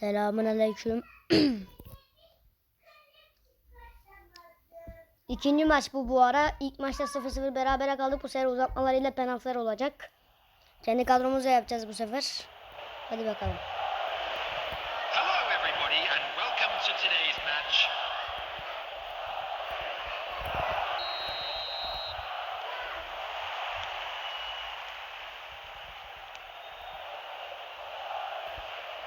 Selamun aleyküm. İkinci maç bu bu ara. İlk maçta 0-0 berabere kaldık. Bu sefer uzatmalarıyla penaltılar olacak. Kendi kadromuzla yapacağız bu sefer. Hadi bakalım. Hello, everybody, and welcome to today's match.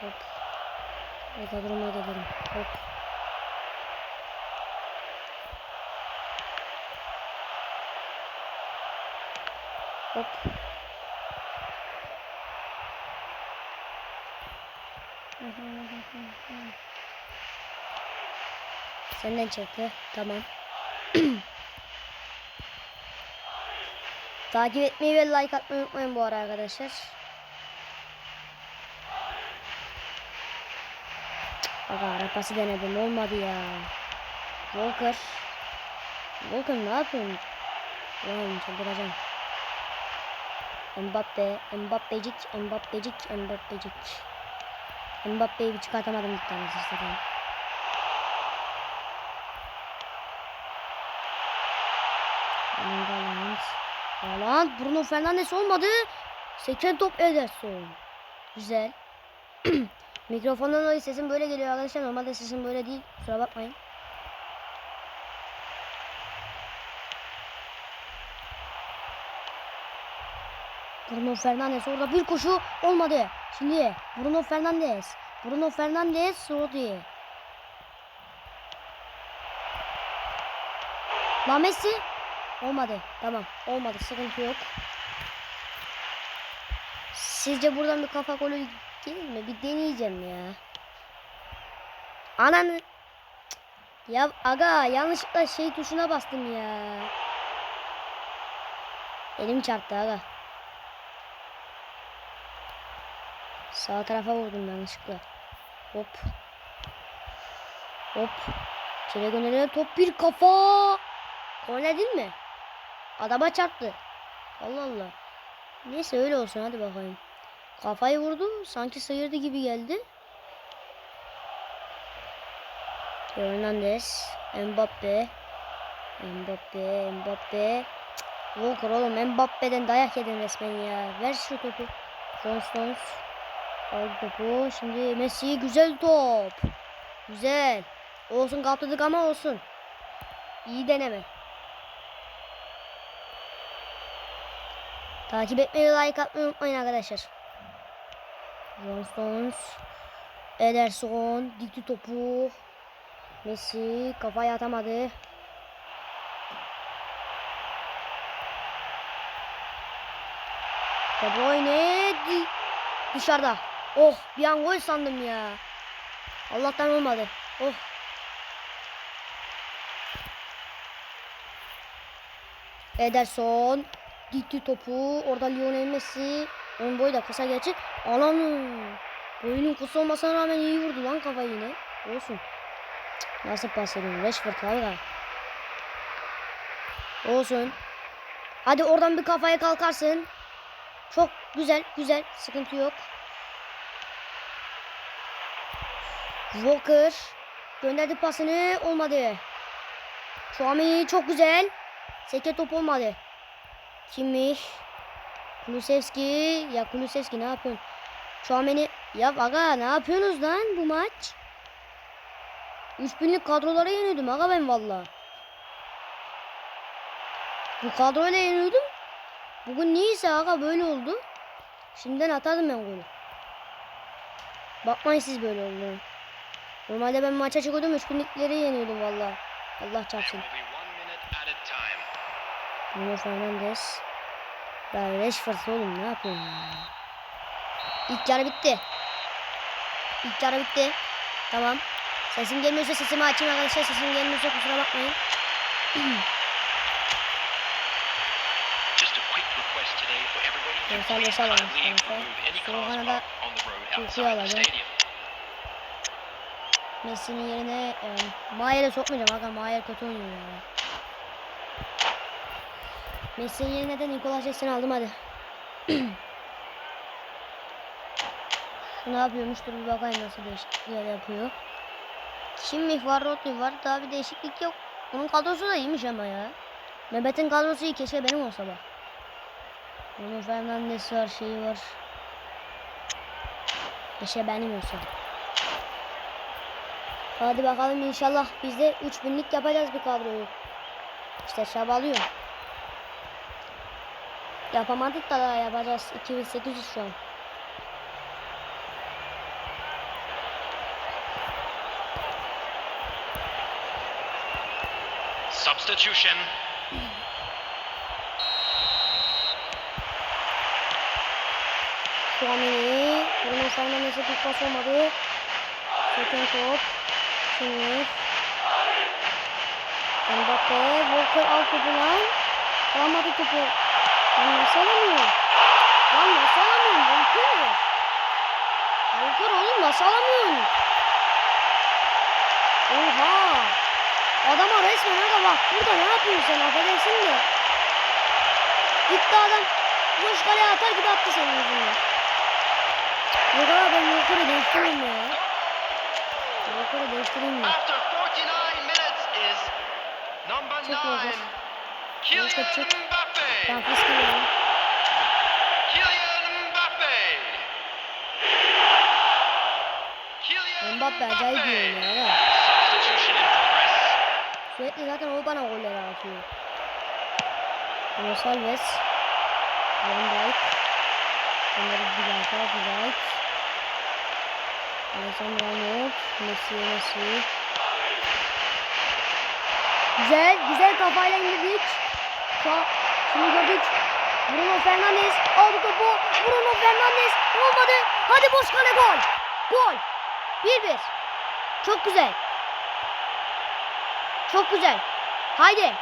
Hop. Hadi kadroma gelirim. Hop. Hop. Senden çekti. Tamam. Takip etmeyi ve like atmayı unutmayın bu ara arkadaşlar. Aga arapası denedim olmadı ya. Walker. Walker ne yapıyorsun? Ulan çıldıracağım. Mbappe, Mbappe'cik, Mbappe'cik, Mbappe'cik. Mbappe'yi bir çıkartamadım bir tanesi zaten. Haaland. Haaland. Bruno Fernandes olmadı. Seken top Ederson. Güzel. Mikrofondan dolayı sesim böyle geliyor arkadaşlar. Normalde sesim böyle değil. Kusura bakmayın. Bruno Fernandes orada bir koşu olmadı. Şimdi Bruno Fernandes. Bruno Fernandes Rodi. La Messi. Olmadı. Tamam. Olmadı. Sıkıntı yok. Sizce buradan bir kafa golü gelir mi? Bir deneyeceğim ya. Ananı. Ya aga yanlışlıkla şey tuşuna bastım ya. Elim çarptı aga. Sağ tarafa vurdum yanlışlıkla. Hop. Hop. İçeri gönderilen top bir kafa. Korner mi? Adama çarptı. Allah Allah. Neyse öyle olsun hadi bakayım. Kafayı vurdu. Sanki sıyırdı gibi geldi. Fernandes. Mbappe. Mbappe. Mbappe. Walker oğlum Mbappe'den dayak yedin resmen ya. Ver şu topu. John Stones. Al topu. Şimdi Messi güzel top. Güzel. Olsun kaptırdık ama olsun. İyi deneme. Takip etmeyi like atmayı unutmayın arkadaşlar. John. Ederson. Dikti topu. Messi kafaya atamadı. De Bruyne dışarıda. Oh bir an gol sandım ya. Allah'tan olmadı. Oh. Ederson dikti topu. Orada Lionel Messi. Onun boyu da kısa gerçi. Alanı. Boyunun kısa olmasına rağmen iyi vurdu lan kafayı yine. Olsun. Nasıl pas ediyorum? Rashford abi. Olsun. Hadi oradan bir kafaya kalkarsın. Çok güzel, güzel. Sıkıntı yok. Walker gönderdi pasını olmadı. Şuami çok güzel. Seke top olmadı. Kimmich. Kulusevski. Ya Kulusevski ne yapıyorsun? Şuami'ni. Ya aga ne yapıyorsunuz lan bu maç? 3000'lik kadrolara yeniyordum aga ben valla. Bu kadroyla yeniyordum. Bugün niyeyse aga böyle oldu. Şimdiden atardım ben golü. Bakmayın siz böyle olduğunu. Normalde ben maça çıkıyordum 3000'likleri yeniyordum valla. Allah çarpsın. Bruno Fernandes. Ya Rashford oğlum ne yapıyorsun ya? İlk yarı bitti. İlk yarı bitti. Tamam. Sesim gelmiyorsa sesimi açayım arkadaşlar. Sesim gelmiyorsa kusura bakmayın. Just a quick request today for everybody to Görsel please görsel almış kindly neyse. remove any Sol cars kanada parked on the road Türkiye alacağım. Messi'nin yerine e, Mayer'e sokmayacağım. Aga Mayer kötü oynuyor ya. Messi'nin yerine de Nicolas Jackson'ı aldım hadi. Ne yapıyormuş dur bir bakayım nasıl değişiklikler yapıyor. Şimdi var Rodri var daha bir değişiklik yok. Bunun kadrosu da iyiymiş ama ya. Mehmet'in kadrosu iyi keşke benim olsa bak. Bruno Fernandes var şeyi var. Keşke benim olsa. Hadi bakalım inşallah biz de 3000'lik yapacağız bir kadroyu. İşte çabalıyor. Yapamadık da daha yapacağız. 2800 şu an. Substitution. Suamini. Bruno Fernandes'e bir pas olmadı. Seken top. Şimdi. Mbappe. Walker al topu lan. Alamadı topu. Lan nasıl alamıyor? Lan nasıl alamıyorum? Oğlum nasıl alamıyorsun? Oha. Adama resmen orada bak. Burada ne yapıyorsun sen? Affedersin de. Gitti adam. Boş kaleye atar gibi attı senin yüzünden. Yok abi ben Walker'ı değiştireyim ya. Walker'ı değiştireyim mi? After 49 minutes is number Check over. 9, Kylian check. Mbappe. Ben fıskı ya. Kylian Mbappe. Kylian Mbappe acayip iyi oynuyor ya. Sürekli zaten o bana goller atıyor. Gonçalves. Van Dijk. Onları bir dakika bir Dijk. Alexander Arnold. Messi Messi. Güzel güzel kafayla indirdik. Şu an şimdi gördük. Bruno Fernandes aldı topu. Bruno Fernandes olmadı. Hadi boş kale gol. Gol. 1-1. Çok güzel. Çok güzel. Haydi.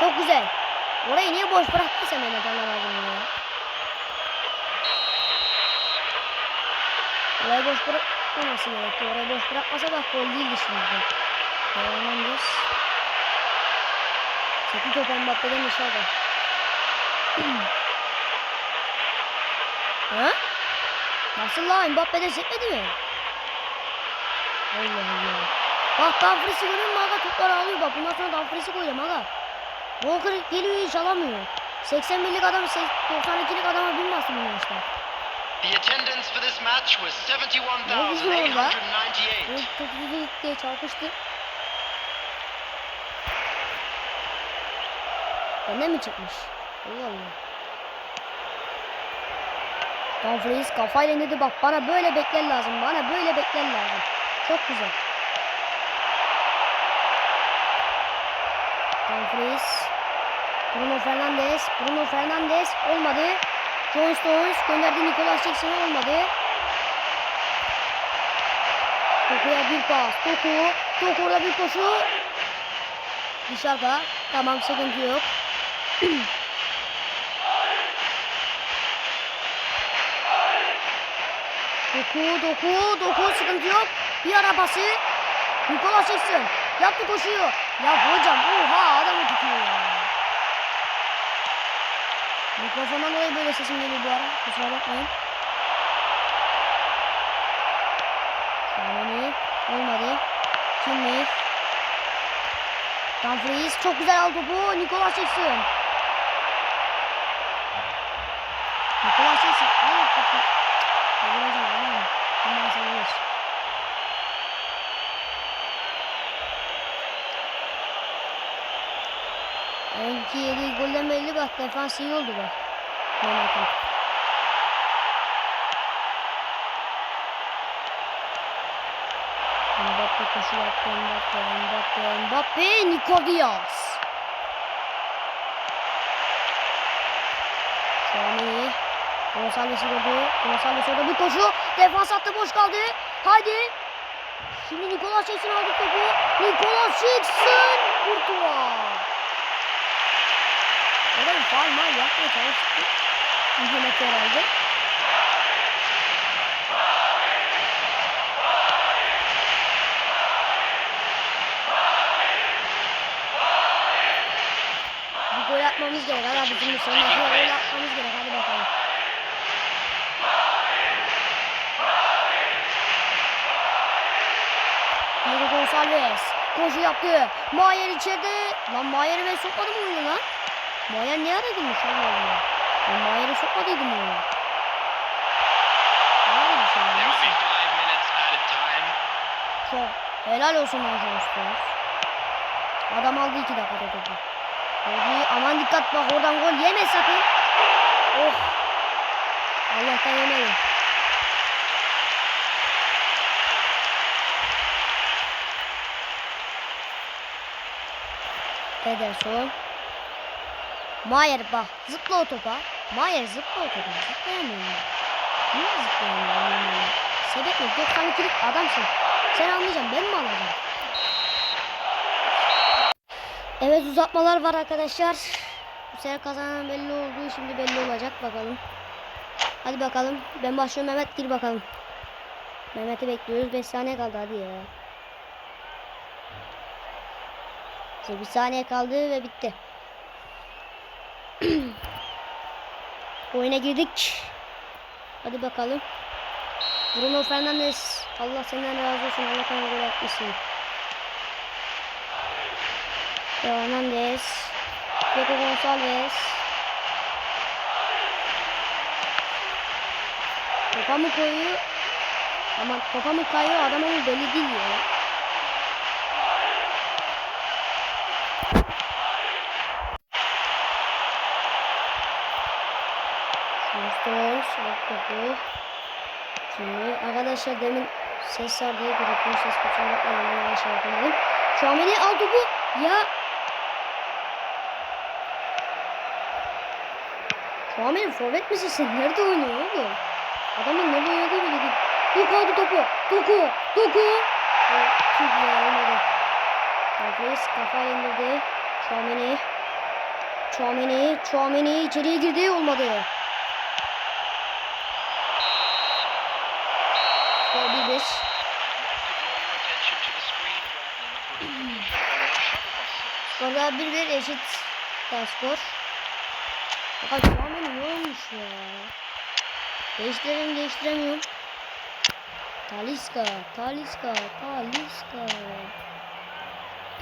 Çok güzel. Orayı niye boş bıraktıysa Mehmet anlamadım ya. Orayı boş bırakmaması gerekti. Orayı boş bırakmasa bak gol değildi şimdi. Fernandes. Seki top Mbappe'den dışarıda. ha? Nasıl la Mbappe'den sekmedi mi? Allah Allah. Bak Dumfries'i görüyor musun aga? Topları alıyor bak. Bundan sonra Dumfries'i koyacağım aga. Walker geliyor hiç alamıyor. 81'lik adam 92'lik adama bilmezsin bunu işte. The attendance for this match was Ne oluyor lan? 71,898. Bu çok hızlı diye çarpıştı. Bende mi çıkmış? Allah Allah. Dumfries kafayla indirdi bak bana böyle bekler lazım. Bana böyle bekler lazım. Çok güzel. Dumfries. Bruno Fernandes. Bruno Fernandes olmadı. John Stones gönderdi Nicolas Jackson'a olmadı. Doku'ya bir pas. Doku. Doku orada bir koşu. Dışarıda. Tamam sıkıntı yok. Doku, doku, doku sıkıntı yok. Bir arabası. Nikola Jackson. Yaptı koşuyor. Ya hocam oha adamı tutuyor ya. Mikrofondan dolayı böyle sesim geliyor bu ara. Kusura bakmayın. Şahane. Olmadı. Kimmiş? Dumfries çok güzel aldı topu. Nikola Jackson. 2 7 gollemeli bak defans iyi oldu bak. Mehmet'in. Mbappe koşu yaptı Mbappe Mbappe Mbappe Nico Diaz. Sani Gonzales'i gördü. Gonzales orada bir koşu. Defans attı boş kaldı. Haydi. Şimdi Nikolas Jackson aldı topu. Nikolas Jackson. Kurtular. Adam faal mal yapmaya çalıştı. İzlemek herhalde. Bu gol atmamız gerek. Hadi abi şimdi sonuna gol atmamız gerek. Hadi bakalım. Diego Gonçalves koşu yaptı. Mayer içeride. Lan Mayer'i ben sokmadım oyunu lan. Mayer ne ara girmiş Allah Allah. Ben Mayer'i sokmadıydım oyunu. Nerede bir şey time. Çok helal olsun lan John Stones. Adam aldı iki dakikada topu. Hadi aman dikkat bak oradan gol yeme sakın. Oh. Allah'tan yemedim. Ederson. Mayer bak zıpla o topa. Mayer zıpla o topa. Zıplayamıyor mu? Niye zıplayamıyor? Anlamadım. Sebep ne? 92'lik adamsın. Sen anlayacaksın ben mi alacağım? Evet uzatmalar var arkadaşlar. Bu sefer kazanan belli oldu. Şimdi belli olacak bakalım. Hadi bakalım. Ben başlıyorum Mehmet gir bakalım. Mehmet'i bekliyoruz. 5 saniye kaldı hadi ya. İşte bir saniye kaldı ve bitti. Oyuna girdik. Hadi bakalım. Bruno Fernandes. Allah senden razı olsun. Allah sana gol atmışsın. Fernandes. Diego Gonçalves. Topa mı koyuyor? Ama topa mı kayıyor adam ama belli değil ya. Stones, alt topu. Şimdi arkadaşlar demin ses var diye grupun ses kusura bakmayın ben şey yapamadım. Şu an beni al topu. Ya. Benim forvet misin sen? Nerede oynuyor oğlum? Adamın nerede oynadığı bile değil. Doku aldı topu. Doku. Doku. Tüh ya olmadı. Alvarez kafa indirdi. Chouameni. Chouameni. Chouameni içeriye girdi. Olmadı. Bus. Skorda 1-1 eşit daha skor. Fakat şu an benim olmuş ya? Değiştirelim değiştiremiyorum. Taliska, Taliska, Taliska.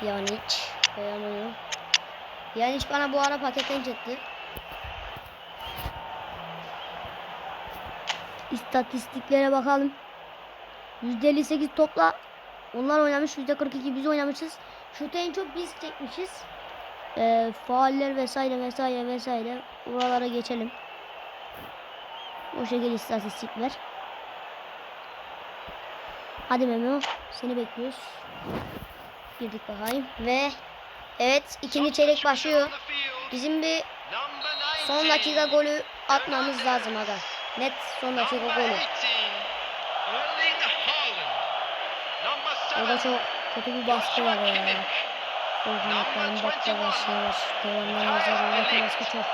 Pjanic, koyamıyorum. Pjanic bana bu ara paketten çıktı. İstatistiklere bakalım. %58 topla onlar oynamış %42 biz oynamışız. Şutu en çok biz çekmişiz. Ee, fauller vesaire vesaire vesaire. Oralara geçelim. O şekilde istatistikler. Hadi Memo seni bekliyoruz. Girdik bakayım ve evet ikinci çeyrek başlıyor. Bizim bir son 19, dakika golü atmamız lazım aga. Net son dakika golü. 18, Erling Haaland. Number Orada çok kötü bir baskı var ya. Sol kanattan Mbappe var. Devamlı nazar oradaki baskı çok.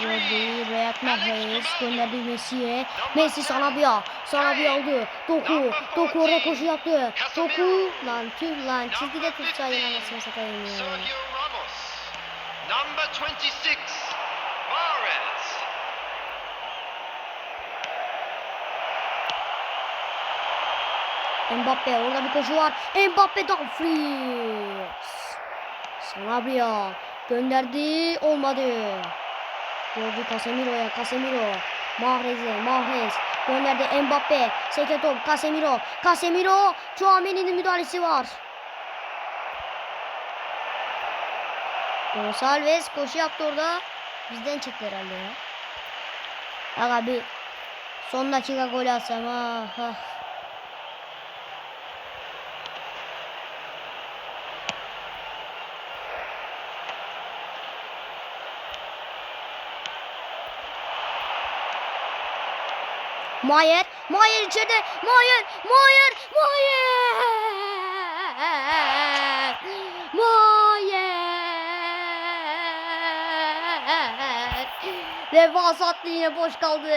Verdi, Riyad Mahrez gönderdi Messi'ye. Messi sana bir al. Sana bir aldı. Doku. Doku orada koşu yaptı. Doku. Lan tüh lan. Çizgide tutsaydın anasını satayım. Sergio Ramos. Number 26, Mbappe orada bir koşu var. Mbappe Dumfries. Sanabria gönderdi olmadı. Gördü Casemiro'ya Casemiro. Mahrez'e Mahrez gönderdi Mbappe. Seke top Casemiro. Casemiro. Chouameni'nin müdahalesi var. Gonçalves koşu yaptı orada. Bizden çıktı herhalde ya. Aga bir son dakika gol atsam ah ah. Mayer, Mayer içeride. Mayer, Mayer, Mayer. Mayer. Defans hattı yine boş kaldı.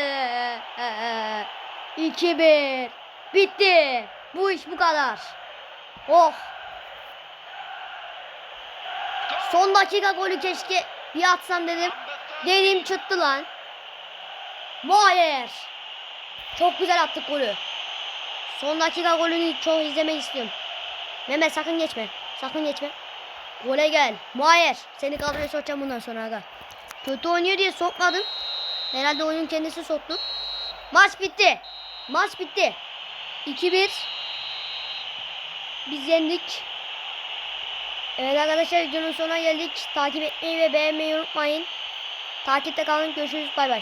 2-1. Bitti. Bu iş bu kadar. Oh. Son dakika golü keşke bir atsam dedim. Number 30, Dedim çıktı lan. Mayer. Çok güzel attık golü. Son dakika golünü çok izlemek istiyorum. Mehmet sakın geçme. Sakın geçme. Gole gel. Muayyer. Seni kadroya sokacağım bundan sonra aga. Kötü oynuyor diye sokmadım. Herhalde oyun kendisi soktu. Maç bitti. Maç bitti. 2-1. Biz yendik. Evet arkadaşlar videonun sonuna geldik. Takip etmeyi ve beğenmeyi unutmayın. Takipte kalın. Görüşürüz. Bay bay.